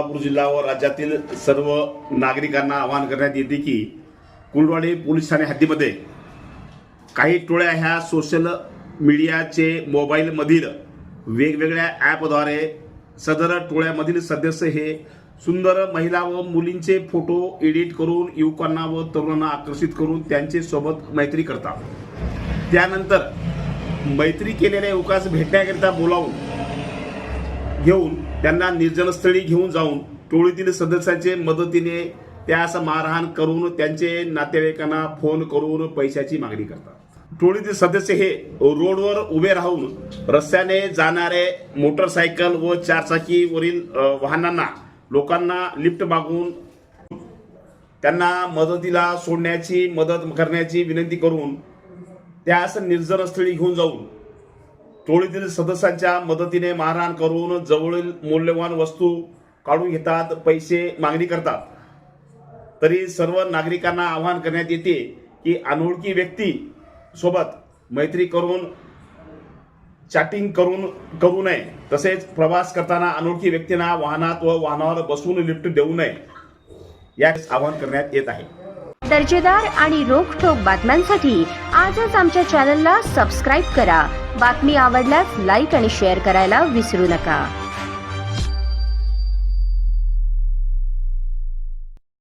सोलापूर जिल्हा व राज्यातील सर्व नागरिकांना आवाहन करण्यात येते की कुलवाडी पोलीस ठाणे हद्दीमध्ये काही टोळ्या ह्या सोशल मीडियाचे मोबाईलमधील वेगवेगळ्या ॲपद्वारे सदर टोळ्यामधील सदस्य हे सुंदर महिला व मुलींचे फोटो एडिट करून युवकांना व तरुणांना आकर्षित करून त्यांचे सोबत मैत्री करतात. त्यानंतर मैत्री केलेल्या युवकास भेटण्याकरिता बोलावून घेऊन त्यांना निर्जनस्थळी घेऊन जाऊन टोळीतील सदस्यांचे मदतीने त्यास मारहाण करून त्यांचे नातेवाईकांना फोन करून पैशाची मागणी करतात. टोळीतील सदस्य हे रोडवर उभे राहून रस्त्याने जाणारे मोटरसायकल व चारचाकीवरील वाहनांना लोकांना लिफ्ट मागून त्यांना मदतीला सोडण्याची मदत करण्याची विनंती करून त्यास निर्जनस्थळी घेऊन जाऊन टोळीतील सदस्यांच्या मदतीने मारहाण करून जवळील मौल्यवान वस्तू काढून घेतात पैसे मागणी करतात. तरी सर्व नागरिकांना आवाहन करण्यात येते की अनोळखी व्यक्ती सोबत मैत्री करून चॅटिंग करून करू नये. तसेच प्रवास करताना अनोळखी व्यक्तींना वाहनात व वाहनावर बसून लिफ्ट देऊ नये. यास आवाहन करण्यात येत आहे. दर्जेदार आणि रोखठोक बातम्यांसाठी आजच आमच्या चॅनलला सबस्क्राईब करा. बातमी आवडल्यास लाईक आणि शेअर करायला विसरू नका.